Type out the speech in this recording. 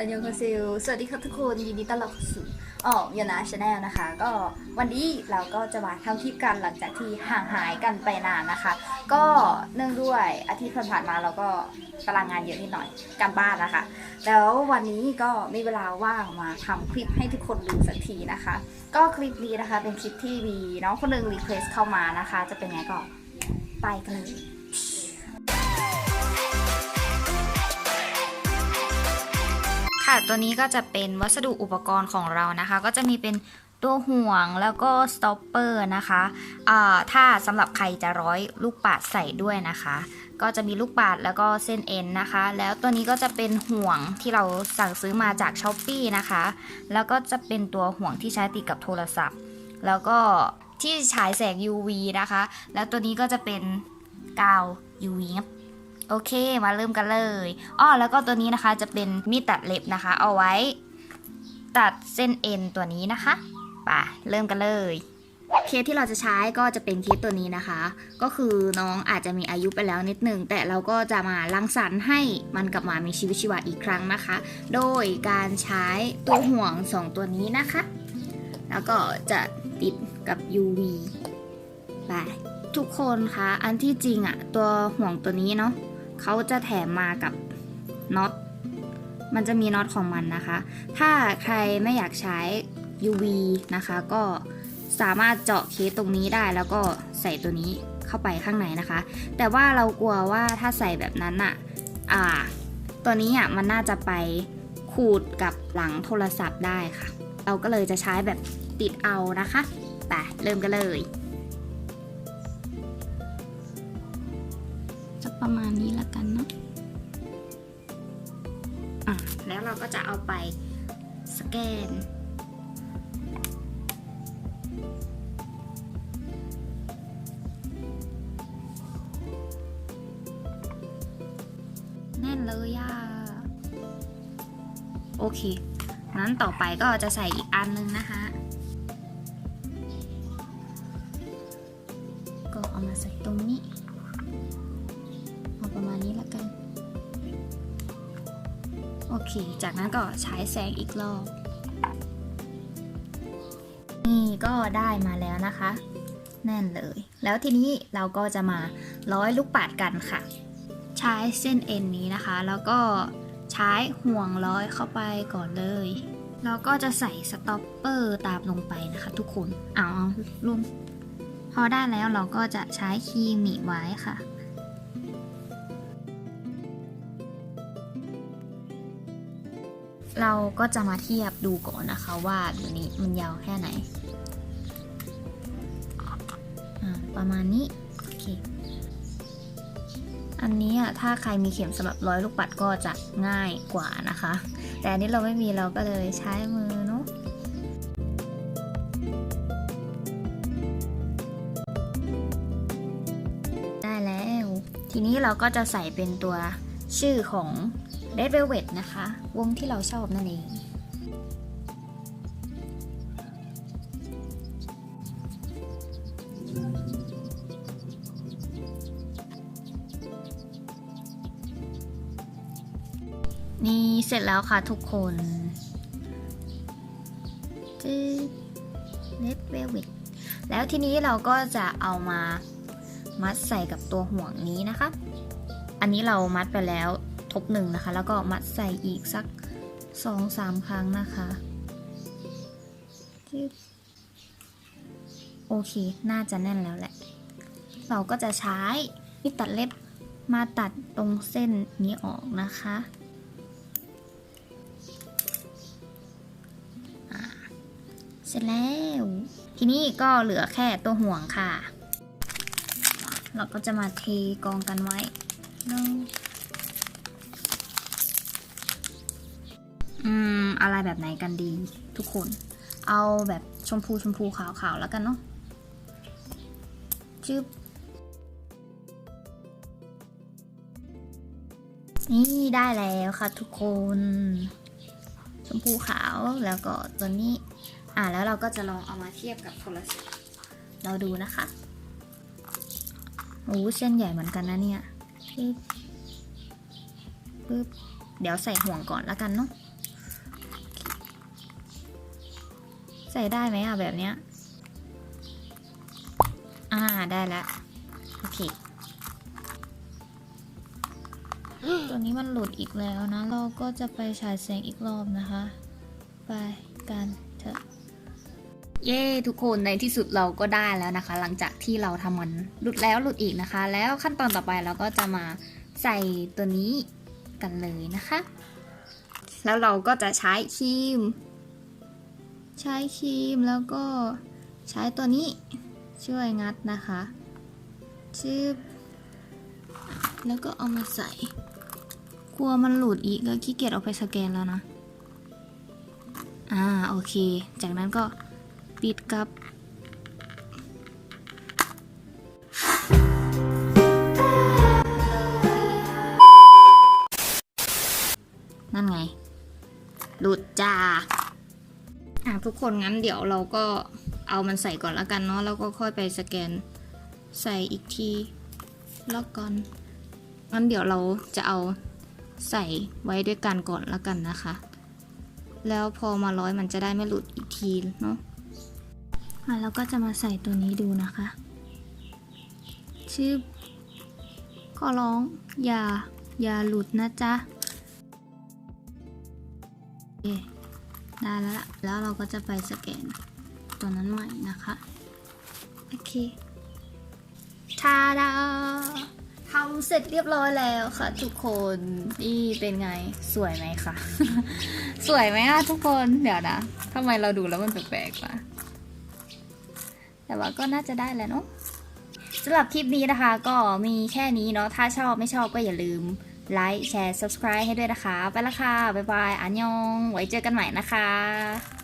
อันยองคาซิลสวัสดีครับทุกคนยินดีต้อนรับเข้าสู่อ๋อยานาชาแนลนะคะ ก็วันนี้เราก็จะมาทำคลิปกันหลังจากที่ห่างหายกันไปนานนะคะ ก็เนื่องด้วยอาทิตย์ผ่านมาเราก็ตารางงานเยอะนิดหน่อยการบ้านนะคะ แล้ววันนี้ก็มีเวลาว่างมาทำคลิปให้ทุกคนดูสักทีนะคะ ก็คลิปนี้นะคะเป็นคลิปที่มีน้องคนหนึ่งรีเควสเข้ามานะคะ จะเป็นไงก็ไปกันเลย ค่ะ ตัวนี้ก็จะเป็นวัสดุอุปกรณ์ของเรานะคะ ก็จะมีเป็นตัวห่วงแล้วก็สต็อปเปอร์นะคะอ่าถ้าสำหรับใครจะร้อยลูกปัดใส่ด้วยนะคะ ก็จะมีลูกปัดแล้วก็เส้นเอ็นนะคะ แล้วตัวนี้ก็จะเป็นห่วงที่เราสั่งซื้อมาจากช้อปปีนะคะ แล้วก็จะเป็นตัวห่วงที่ใช้ติดกับโทรศัพท์ แล้วก็ที่ฉายแสง UV นะคะ แล้วตัวนี้ก็จะเป็นกาว UV ครับ โอเคมาเริ่มกันเลยอ้อแล้วก็ตัวนี้นะคะจะเป็นมีดตัดเล็บนะคะ เอาไว้ ตัดเส้นเอ็นตัวนี้นะคะไปเริ่มกันเลยเคสที่เราจะใช้ก็จะเป็นเคสตัวนี้นะคะ ก็คือน้องอาจจะมีอายุไปแล้วนิดหนึ่งแต่เราก็จะมาลังสรรค์ให้มันกลับมามีชีวิตชีวาอีกครั้งนะคะ โดยการใช้ตัวห่วง 2 ตัวนี้นะคะ แล้วก็จะติดกับ UV ไปทุกคนคะอันที่จริงอะตัวห่วงตัวนี้เนาะ เขาจะแถมมากับน็อตมันจะมีน็อตของมันนะคะ ถ้าใครไม่อยากใช้ UV นะคะ ก็สามารถเจาะเคสตรงนี้ได้แล้วก็ใส่ตัวนี้เข้าไปข้างในนะคะ แต่ว่าเรากลัวว่าถ้าใส่แบบนั้นอะอ่า ตัวนี้อะมันน่าจะไปขูดกับหลังโทรศัพท์ได้ค่ะ เราก็เลยจะใช้แบบติดเอานะคะ ไปเริ่มกันเลย ประมาณนี้ละกันเนาะอะแล้วเราก็จะเอาไปสแกน แน่นเลยอะโอเคงั้นต่อไปก็จะใส่อีกอันนึงนะคะก็เอามาใส่ตรงนี้ โอเค จากนั้นก็ใช้แสงอีกรอบ นี่ก็ได้มาแล้วนะคะ แน่นเลย แล้วทีนี้เราก็จะมาร้อยลูกปัดกันค่ะ ใช้เส้นเอ็นนี้นะคะ แล้วก็ใช้ห่วงร้อยเข้าไปก่อนเลยแล้วก็จะใส่สต็อปเปอร์ตามลงไปนะคะทุกคน เอาเอารวมพอได้แล้วเราก็จะใช้ครีมหนีไว้ค่ะ เราก็จะมาเทียบดูก่อนนะคะว่าตัวนี้มันยาวแค่ไหน ประมาณนี้ โอเค อันนี้อะถ้าใครมีเข็มสำหรับร้อยลูกปัดก็จะง่ายกว่านะคะ แต่อันนี้เราไม่มีเราก็เลยใช้มือเนาะได้แล้ว ทีนี้เราก็จะใส่เป็นตัวชื่อของ Red Velvet นะคะ วงที่เราชอบนั่นเอง นี่เสร็จแล้วค่ะทุกคนจืด Red Velvet แล้วทีนี้เราก็จะเอามามัดใส่กับตัวห่วงนี้นะคะ อันนี้เรามัดไปแล้ว ทบหนึ่งนะคะ แล้วก็มัดใส่อีกสักสองสามครั้งนะคะโอเค น่าจะแน่นแล้วแหละ เราก็จะใช้มีดตัดเล็บมาตัดตรงเส้นนี้ออกนะคะ เสร็จแล้ว ทีนี้ก็เหลือแค่ตัวห่วงค่ะ เราก็จะมาเทกองกันไว้หนึ่ง อืมอะไรแบบไหนกันดีทุกคน เอาแบบชมพูชมพูขาวๆแล้วกันเนาะจึ๊บนี่ได้แล้วค่ะทุกคน ชมพูขาวแล้วก็ตัวนี้ อ่าแล้วเราก็จะลองเอามาเทียบกับโทรศัพท์เราดูนะคะโอ้เส้นใหญ่เหมือนกันนะเนี่ยปึ๊บปึ๊บเดี๋ยวใส่ห่วงก่อนแล้วกันเนาะ ใส่ได้ไหมอะแบบเนี้ย อ่าได้แล้วโอเค ตัวนี้มันหลุดอีกแล้วนะ เราก็จะไปฉายแสงอีกรอบนะคะ ไปกันเถอะเย้ทุกคนในที่สุดเราก็ได้แล้วนะคะ หลังจากที่เราทำมันหลุดแล้วหลุดอีกนะคะ แล้วขั้นตอนต่อไปเราก็จะมาใส่ตัวนี้กันเลยนะคะ แล้วเราก็จะใช้ครีม ใช้ครีมแล้วก็ใช้ตัวนี้ช่วยงัดนะคะชืบแล้วก็เอามาใส่ กลัวมันหลุดอีกก็ขี้เกียจเอาไปสแกนแล้วนะ อ่าโอเค จากนั้นก็ปิดกับนั่นไง หลุดจ้า อะทุกคนงั้นเดี๋ยวเราก็เอามันใส่ก่อนล้วกันเนาะแล้วก็ค่อยไปสแกนใส่อีกทีแล้วกันงั้นเดี๋ยวเราจะเอาใส่ไว้ด้วยกันก่อนล้วกันนะคะ แล้วพอมาร้อยมันจะได้ไม่หลุดอีกทีเนาะอะแล้วก็จะมาใส่ตัวนี้ดูนะคะชื่อขอร้องอย่าอย่าหลุดนะจ๊ะโอเค ได้แล้ว แล้วเราก็จะไปสแกนตัวนั้นใหม่นะคะ โอเคทาดาทำเสร็จเรียบร้อยแล้วค่ะ ทุกคน นี่เป็นไง สวยไหมคะ สวยไหมอะทุกคน เดี๋ยวนะทำไมเราดูแล้วมันแปลกๆวะแต่ว่าก็น่าจะได้แหล้วเนาะสำหรับคลิปนี้นะคะ ก็มีแค่นี้เนาะ ถ้าชอบไม่ชอบก็อย่าลืม ไลค์แชร์ subscribe ให้ด้วยนะคะ ไปละค่ะ บ๊ายบายอันยอง ไว้เจอกันใหม่นะคะ